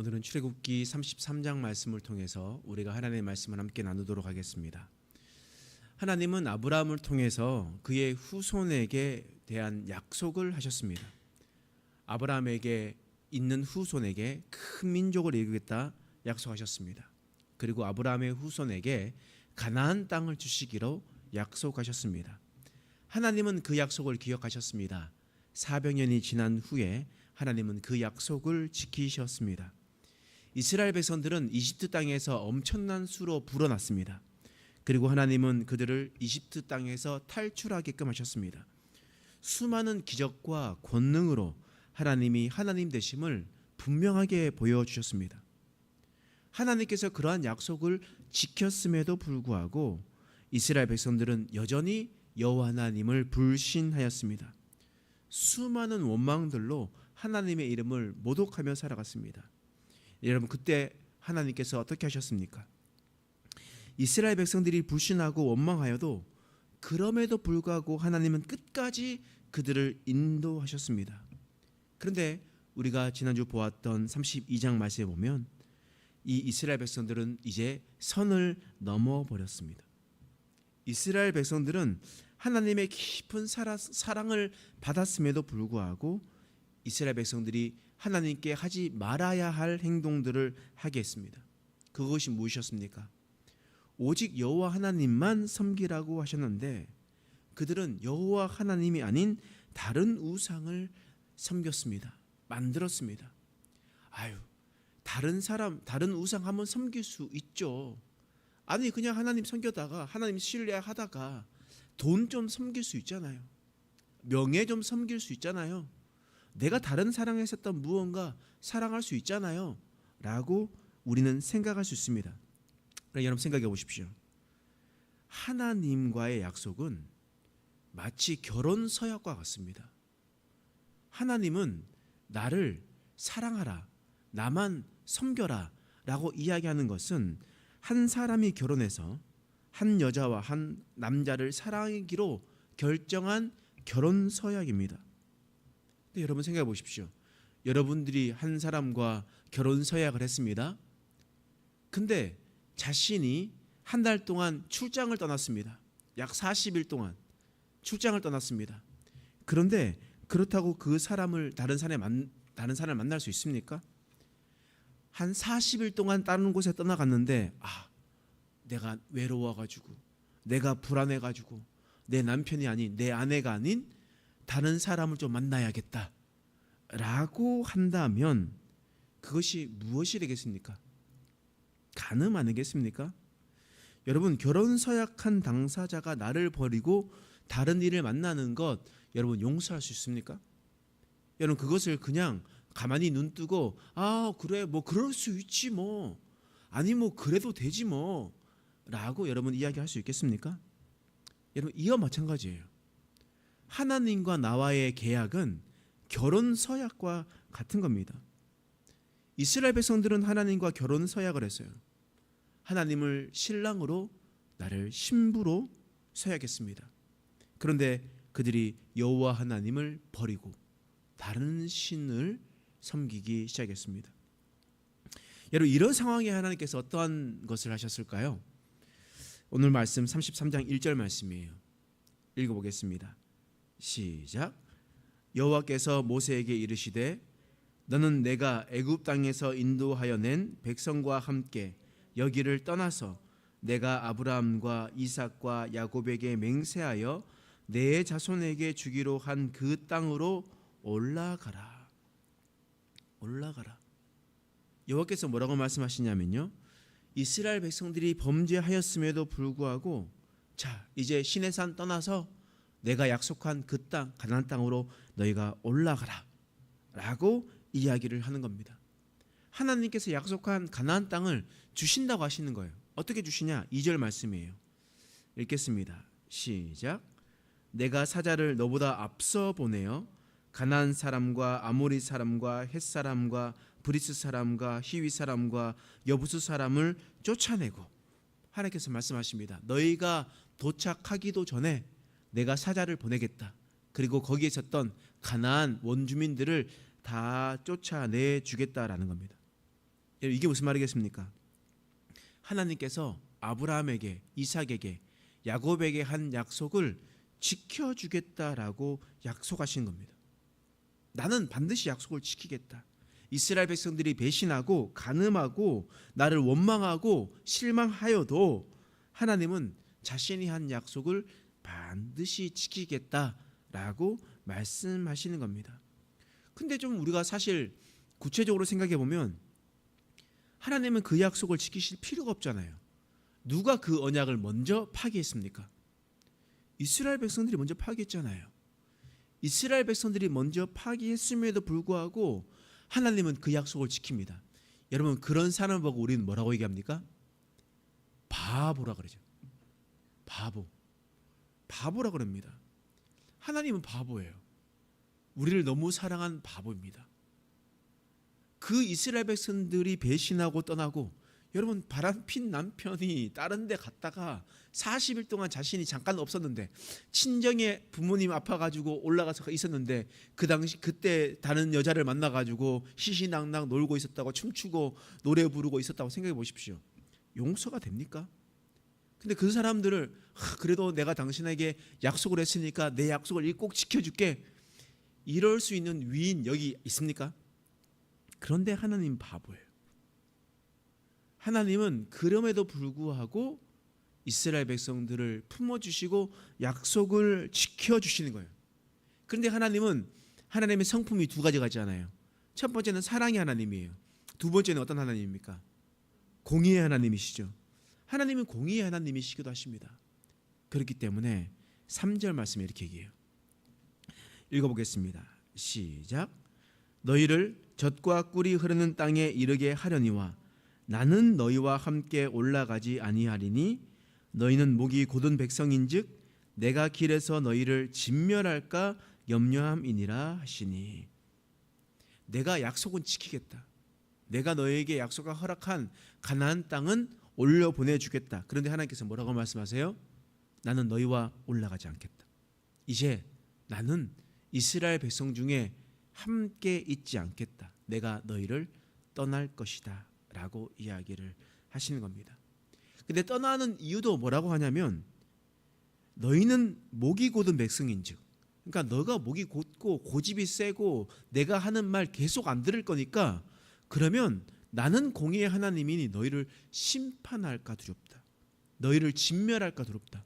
오늘은 출애굽기 33장 말씀을 통해서 우리가 하나님의 말씀을 함께 나누도록 하겠습니다. 하나님은 아브라함을 통해서 그의 후손에게 대한 약속을 하셨습니다. 아브라함에게 있는 후손에게 큰 민족을 이루겠다 약속하셨습니다. 그리고 아브라함의 후손에게 가나안 땅을 주시기로 약속하셨습니다. 하나님은 그 약속을 기억하셨습니다. 400년이 지난 후에 하나님은 그 약속을 지키셨습니다. 이스라엘 백성들은 이집트 땅에서 엄청난 수로 불어났습니다. 그리고 하나님은 그들을 이집트 땅에서 탈출하게끔 하셨습니다. 수많은 기적과 권능으로 하나님이 하나님 되심을 분명하게 보여주셨습니다. 하나님께서 그러한 약속을 지켰음에도 불구하고 이스라엘 백성들은 여전히 여호와 하나님을 불신하였습니다. 수많은 원망들로 하나님의 이름을 모독하며 살아갔습니다. 여러분 그때 하나님께서 어떻게 하셨습니까? 이스라엘 백성들이 불신하고 원망하여도 그럼에도 불구하고 하나님은 끝까지 그들을 인도하셨습니다. 그런데 우리가 지난주 보았던 32장 말씀에 보면 이 이스라엘 백성들은 이제 선을 넘어 버렸습니다. 이스라엘 백성들은 하나님의 깊은 사랑을 받았음에도 불구하고 이스라엘 백성들이 하나님께 하지 말아야 할 행동들을 하게 했습니다. 그것이 무엇이었습니까? 오직 여호와 하나님만 섬기라고 하셨는데 그들은 여호와 하나님이 아닌 다른 우상을 섬겼습니다. 만들었습니다. 아유, 다른 사람, 다른 우상 한번 섬길 수 있죠. 아니 그냥 하나님 섬겨다가 하나님 신뢰하다가 돈 좀 섬길 수 있잖아요. 명예 좀 섬길 수 있잖아요. 내가 다른 사랑했었던 무언가 사랑할 수 있잖아요. 라고 우리는 생각할 수 있습니다. 그러니까 여러분 생각해 보십시오. 하나님과의 약속은 마치 결혼 서약과 같습니다. 하나님은 나를 사랑하라, 나만 섬겨라 라고 이야기하는 것은 한 사람이 결혼해서 한 여자와 한 남자를 사랑하기로 결정한 결혼 서약입니다. 근데 여러분 생각해 보십시오. 여러분들이 한 사람과 결혼 서약을 했습니다. 근데 자신이 한 달 동안 출장을 떠났습니다. 약 40일 동안 출장을 떠났습니다. 그런데 그렇다고 그 사람을 다른 사람을 만 다른 사람을 만날 수 있습니까? 한 40일 동안 다른 곳에 떠나갔는데 아 내가 외로워 가지고 내가 불안해 가지고 내 남편이 아닌 내 아내가 아닌 다른 사람을 좀 만나야겠다. 라고 한다면 그것이 무엇이 되겠습니까? 가늠 아니겠습니까? 여러분 결혼 서약한 당사자가 나를 버리고 다른 일을 만나는 것 여러분 용서할 수 있습니까? 여러분 그것을 그냥 가만히 눈 뜨고 아 그래 뭐 그럴 수 있지 뭐 아니 뭐 그래도 되지 뭐 라고 여러분 이야기할 수 있겠습니까? 여러분 이와 마찬가지예요. 하나님과 나와의 계약은 결혼 서약과 같은 겁니다. 이스라엘 백성들은 하나님과 결혼 서약을 했어요. 하나님을 신랑으로 나를 신부로 서약했습니다. 그런데 그들이 여호와 하나님을 버리고 다른 신을 섬기기 시작했습니다. 여러분 이런 상황에 하나님께서 어떠한 것을 하셨을까요? 오늘 말씀 33장 1절 말씀이에요. 읽어보겠습니다. 시작. 여호와께서 모세에게 이르시되 너는 내가 애굽 땅에서 인도하여 낸 백성과 함께 여기를 떠나서 내가 아브라함과 이삭과 야곱에게 맹세하여 내 자손에게 주기로 한 그 땅으로 올라가라. 올라가라. 여호와께서 뭐라고 말씀하시냐면요. 이스라엘 백성들이 범죄하였음에도 불구하고 자, 이제 신의 산 떠나서 내가 약속한 그 땅, 가나안 땅으로 너희가 올라가라. 라고 이야기를 하는 겁니다. 하나님께서 약속한 가나안 땅을 주신다고 하시는 거예요. 어떻게 주시냐? 2절 말씀이에요. 읽겠습니다. 시작. 내가 사자를 너보다 앞서 보내어 가나안 사람과 아모리 사람과 헷 사람과 브리스 사람과 히위 사람과 여부수 사람을 쫓아내고 하나님께서 말씀하십니다. 너희가 도착하기도 전에 내가 사자를 보내겠다. 그리고 거기에 있었던 가나안 원주민들을 다 쫓아내 주겠다라는 겁니다. 이게 무슨 말이겠습니까? 하나님께서 아브라함에게, 이삭에게, 야곱에게 한 약속을 지켜 주겠다라고 약속하신 겁니다. 나는 반드시 약속을 지키겠다. 이스라엘 백성들이 배신하고 간음하고 나를 원망하고 실망하여도 하나님은 자신이 한 약속을 반드시 지키겠다라고 말씀하시는 겁니다. 근데 좀 우리가 사실 구체적으로 생각해 보면 하나님은 그 약속을 지키실 필요가 없잖아요. 누가 그 언약을 먼저 파기했습니까? 이스라엘 백성들이 먼저 파기했잖아요. 이스라엘 백성들이 먼저 파기했음에도 불구하고 하나님은 그 약속을 지킵니다. 여러분 그런 사람을 보고 우리는 뭐라고 얘기합니까? 바보라 그러죠. 바보. 바보라 그럽니다. 하나님은 바보예요. 우리를 너무 사랑한 바보입니다. 그 이스라엘 백성들이 배신하고 떠나고 여러분 바람핀 남편이 다른 데 갔다가 40일 동안 자신이 잠깐 없었는데 친정에 부모님 아파 가지고 올라가서 있었는데 그 당시 그때 다른 여자를 만나 가지고 시시낭낭 놀고 있었다고 춤추고 노래 부르고 있었다고 생각해 보십시오. 용서가 됩니까? 근데 그 사람들을 하, 그래도 내가 당신에게 약속을 했으니까 내 약속을 꼭 지켜줄게 이럴 수 있는 위인 여기 있습니까? 그런데 하나님 바보예요. 하나님은 그럼에도 불구하고 이스라엘 백성들을 품어주시고 약속을 지켜주시는 거예요. 그런데 하나님은 하나님의 성품이 두 가지가 있잖아요. 첫 번째는 사랑의 하나님이에요. 두 번째는 어떤 하나님입니까? 공의의 하나님이시죠. 하나님은 공의의 하나님이시기도 하십니다. 그렇기 때문에 3절 말씀에 이렇게 얘기해요. 읽어보겠습니다. 시작. 너희를 젖과 꿀이 흐르는 땅에 이르게 하려니와 나는 너희와 함께 올라가지 아니하리니 너희는 목이 곧은 백성인즉 내가 길에서 너희를 진멸할까 염려함이니라 하시니 내가 약속은 지키겠다. 내가 너희에게 약속과 허락한 가나안 땅은 올려 보내 주겠다. 그런데 하나님께서 뭐라고 말씀하세요? 나는 너희와 올라가지 않겠다. 이제 나는 이스라엘 백성 중에 함께 있지 않겠다. 내가 너희를 떠날 것이다. 라고 이야기를 하시는 겁니다. 근데 떠나는 이유도 뭐라고 하냐면 너희는 목이 곧은 백성인즉 그러니까 너가 목이 곧고 고집이 세고 내가 하는 말 계속 안 들을 거니까 그러면 나는 공의의 하나님이니 너희를 심판할까 두렵다. 너희를 진멸할까 두렵다.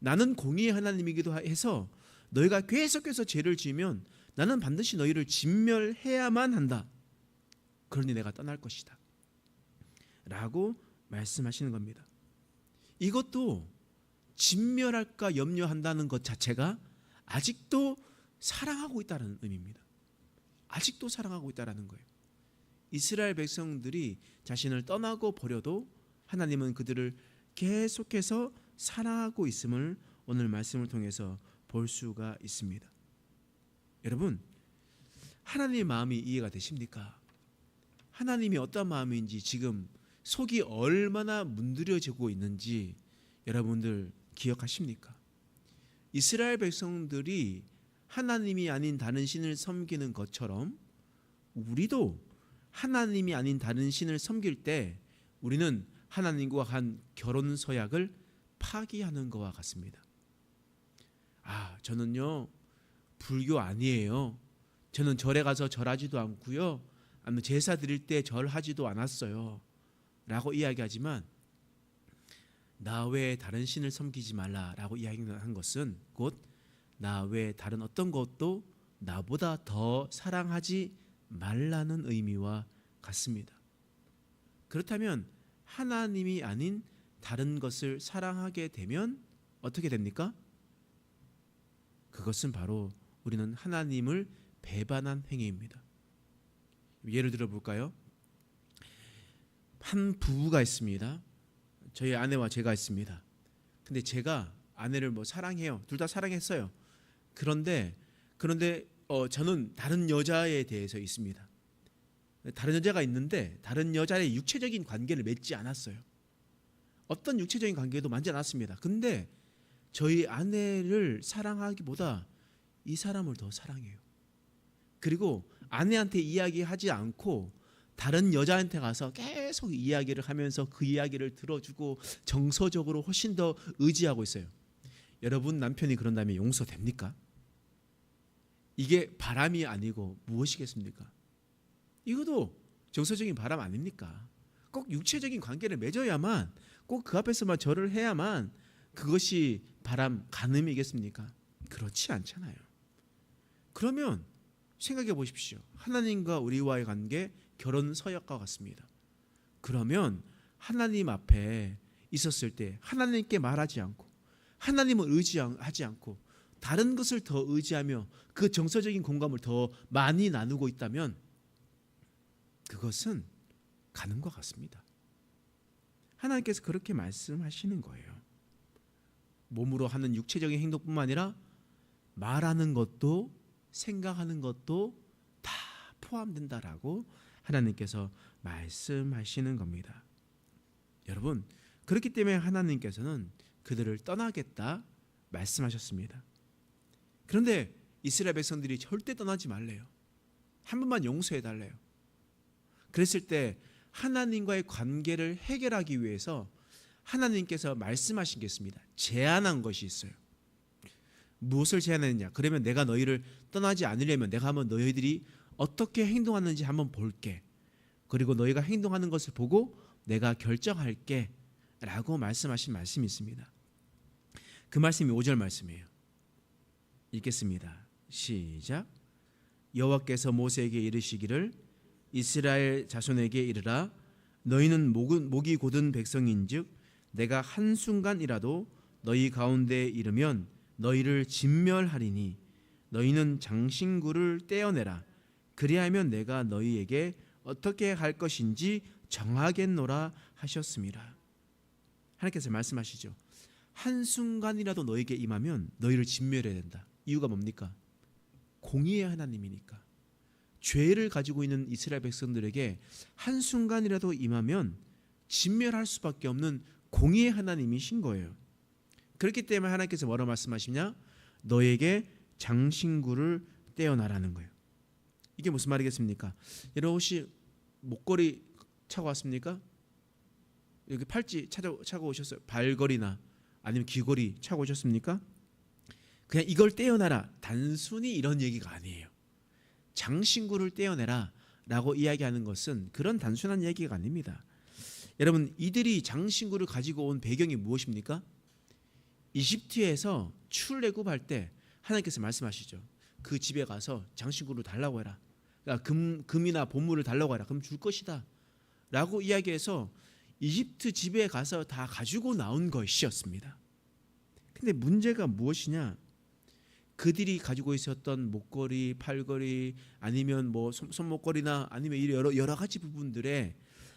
나는 공의의 하나님이기도 해서 너희가 계속해서 죄를 지으면 나는 반드시 너희를 진멸해야만 한다. 그러니 내가 떠날 것이다. 라고 말씀하시는 겁니다. 이것도 진멸할까 염려한다는 것 자체가 아직도 사랑하고 있다는 의미입니다. 아직도 사랑하고 있다라는 거예요. 이스라엘 백성들이 자신을 떠나고 버려도 하나님은 그들을 계속해서 사랑하고 있음을 오늘 말씀을 통해서 볼 수가 있습니다. 여러분, 하나님의 마음이 이해가 되십니까? 하나님이 어떤 마음인지 지금 속이 얼마나 문드려지고 있는지 여러분들 기억하십니까? 이스라엘 백성들이 하나님이 아닌 다른 신을 섬기는 것처럼 우리도 하나님이 아닌 다른 신을 섬길 때 우리는 하나님과 한 결혼 서약을 파기하는 것과 같습니다. 아, 저는요 불교 아니에요. 저는 절에 가서 절하지도 않고요. 아니면 제사 드릴 때 절하지도 않았어요. 라고 이야기하지만 나 외에 다른 신을 섬기지 말라라고 이야기한 것은 곧 나 외에 다른 어떤 것도 나보다 더 사랑하지 말라는 의미와 같습니다. 그렇다면 하나님이 아닌 다른 것을 사랑하게 되면 어떻게 됩니까? 그것은 바로 우리는 하나님을 배반한 행위입니다. 예를 들어 볼까요? 한 부부가 있습니다. 저희 아내와 제가 있습니다. 근데 제가 아내를 뭐 사랑해요. 둘 다 사랑했어요. 그런데 그런데 어, 저는 다른 여자에 대해서 있습니다. 다른 여자가 있는데 다른 여자의 육체적인 관계를 맺지 않았어요. 어떤 육체적인 관계도 만지 않았습니다. 근데 저희 아내를 사랑하기보다 이 사람을 더 사랑해요. 그리고 아내한테 이야기하지 않고 다른 여자한테 가서 계속 이야기를 하면서 그 이야기를 들어주고 정서적으로 훨씬 더 의지하고 있어요. 여러분 남편이 그런다면 용서됩니까? 이게 바람이 아니고 무엇이겠습니까? 이것도 정서적인 바람 아닙니까? 꼭 육체적인 관계를 맺어야만 꼭 그 앞에서만 절을 해야만 그것이 바람 간음이겠습니까? 그렇지 않잖아요. 그러면 생각해 보십시오. 하나님과 우리와의 관계 결혼 서약과 같습니다. 그러면 하나님 앞에 있었을 때 하나님께 말하지 않고 하나님을 의지하지 않고 다른 것을 더 의지하며 그 정서적인 공감을 더 많이 나누고 있다면 그것은 것 같습니다. 하나님께서 그렇게 말씀하시는 거예요. 몸으로 하는 육체적인 행동뿐만 아니라 말하는 것도 생각하는 것도 다 포함된다라고 하나님께서 말씀하시는 겁니다. 여러분, 그렇기 때문에 하나님께서는 그들을 떠나겠다 말씀하셨습니다. 그런데 이스라엘 백성들이 절대 떠나지 말래요. 한 번만 용서해 달래요. 그랬을 때 하나님과의 관계를 해결하기 위해서 하나님께서 말씀하신 게 있습니다. 제안한 것이 있어요. 무엇을 제안했느냐? 그러면 내가 너희를 떠나지 않으려면 내가 한번 너희들이 어떻게 행동하는지 한번 볼게. 그리고 너희가 행동하는 것을 보고 내가 결정할게. 라고 말씀하신 말씀이 있습니다. 그 말씀이 5절 말씀이에요. 읽겠습니다. 시작. 여호와께서 모세에게 이르시기를 이스라엘 자손에게 이르라 너희는 목이 곧은 백성인즉 내가 한 순간이라도 너희 가운데 이르면 너희를 진멸하리니 너희는 장신구를 떼어내라 그리하면 내가 너희에게 어떻게 할 것인지 정하겠노라 하셨습니다. 하나님께서 말씀하시죠. 한 순간이라도 너에게 임하면 너희를 진멸해야 된다. 이유가 뭡니까? 공의의 하나님이니까. 죄를 가지고 있는 이스라엘 백성들에게 한 순간이라도 임하면 진멸할 수밖에 없는 공의의 하나님이신 거예요. 그렇기 때문에 하나님께서 뭐라 말씀하시냐? 너에게 장신구를 떼어나라는 거예요. 이게 무슨 말이겠습니까? 여러분 혹시 목걸이 차고 왔습니까? 여기 팔찌 차고 오셨어요? 발걸이나 아니면 귀걸이 차고 오셨습니까? 그냥 이걸 떼어놔라. 단순히 이런 얘기가 아니에요. 장신구를 떼어내라 라고 이야기하는 것은 그런 단순한 얘기가 아닙니다. 여러분 이들이 장신구를 가지고 온 배경이 무엇입니까? 이집트에서 출애굽할 때 하나님께서 말씀하시죠. 그 집에 가서 장신구를 달라고 해라. 그러니까 금, 금이나 보물을 달라고 해라. 그럼 줄 것이다. 라고 이야기해서 이집트 집에 가서 다 가지고 나온 것이었습니다. 근데 문제가 무엇이냐? 그들이 가지고 있었던 목걸이, 팔걸이 아니면 뭐 손 목걸이나 아니면 여러 여러 가지 부분들에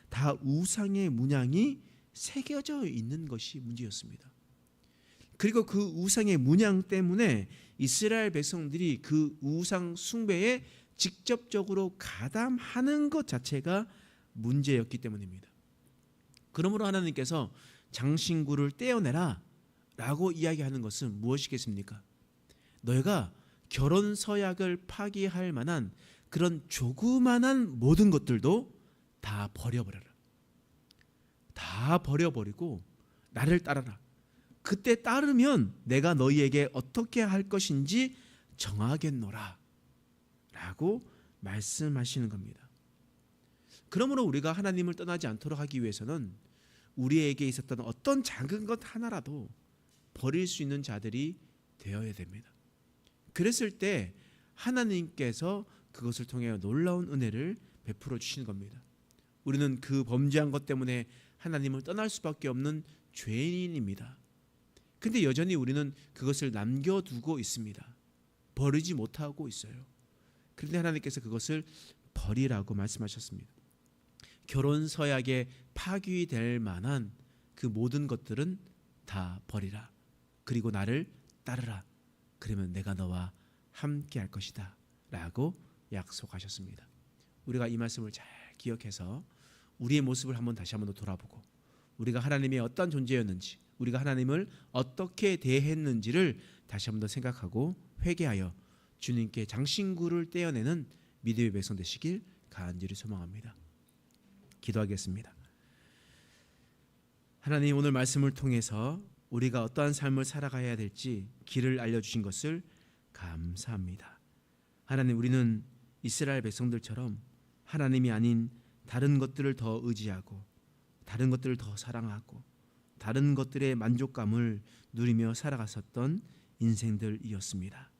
다 우상의 문양이 새겨져 있는 것이 문제였습니다. 그리고 그 우상의 문양 때문에 이스라엘 백성들이 그 우상 숭배에 직접적으로 가담하는 것 자체가 문제였기 때문입니다. 그러므로 하나님께서 장신구를 떼어내라 라고 이야기하는 것은 무엇이겠습니까? 너희가 결혼 서약을 파기할 만한 그런 조그만한 모든 것들도 다 버려버려라. 다 버려버리고 나를 따라라. 그때 따르면 내가 너희에게 어떻게 할 것인지 정하겠노라. 라고 말씀하시는 겁니다. 그러므로 우리가 하나님을 떠나지 않도록 하기 위해서는 우리에게 있었던 어떤 작은 것 하나라도 버릴 수 있는 자들이 되어야 됩니다. 그랬을 때 하나님께서 그것을 통해 놀라운 은혜를 베풀어 주시는 겁니다. 우리는 그 범죄한 것 때문에 하나님을 떠날 수밖에 없는 죄인입니다. 근데 여전히 우리는 그것을 남겨두고 있습니다. 버리지 못하고 있어요. 그런데 하나님께서 그것을 버리라고 말씀하셨습니다. 결혼 서약에 파기될 만한 그 모든 것들은 다 버리라. 그리고 나를 따르라. 그러면 내가 너와 함께 할 것이다. 라고 약속하셨습니다. 우리가 이 말씀을 잘 기억해서 우리의 모습을 한번 다시 한번 돌아보고 우리가 하나님의 어떤 존재였는지 우리가 하나님을 어떻게 대했는지를 다시 한번 더 생각하고 회개하여 주님께 장신구를 떼어내는 믿음의 백성 되시길 간절히 소망합니다. 기도하겠습니다. 하나님 오늘 말씀을 통해서 우리가 어떠한 삶을 살아가야 될지 길을 알려주신 것을 감사합니다. 하나님 우리는 이스라엘 백성들처럼 하나님이 아닌 다른 것들을 더 의지하고 다른 것들을 더 사랑하고 다른 것들의 만족감을 누리며 살아갔었던 인생들이었습니다.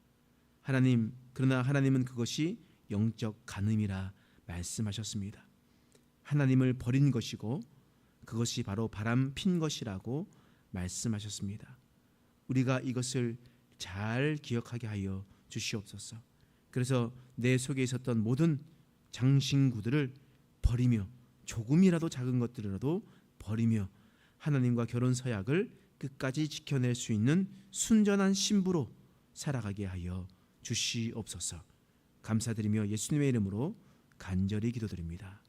하나님 그러나 하나님은 그것이 영적 간음이라 말씀하셨습니다. 하나님을 버린 것이고 그것이 바로 바람 핀 것이라고 말씀하셨습니다. 우리가 이것을 잘 기억하게 하여 주시옵소서. 그래서 내 속에 있었던 모든 장신구들을 버리며 조금이라도 작은 것들이라도 버리며 하나님과 결혼 서약을 끝까지 지켜낼 수 있는 순전한 신부로 살아가게 하여 주시옵소서. 감사드리며 예수님의 이름으로 간절히 기도드립니다.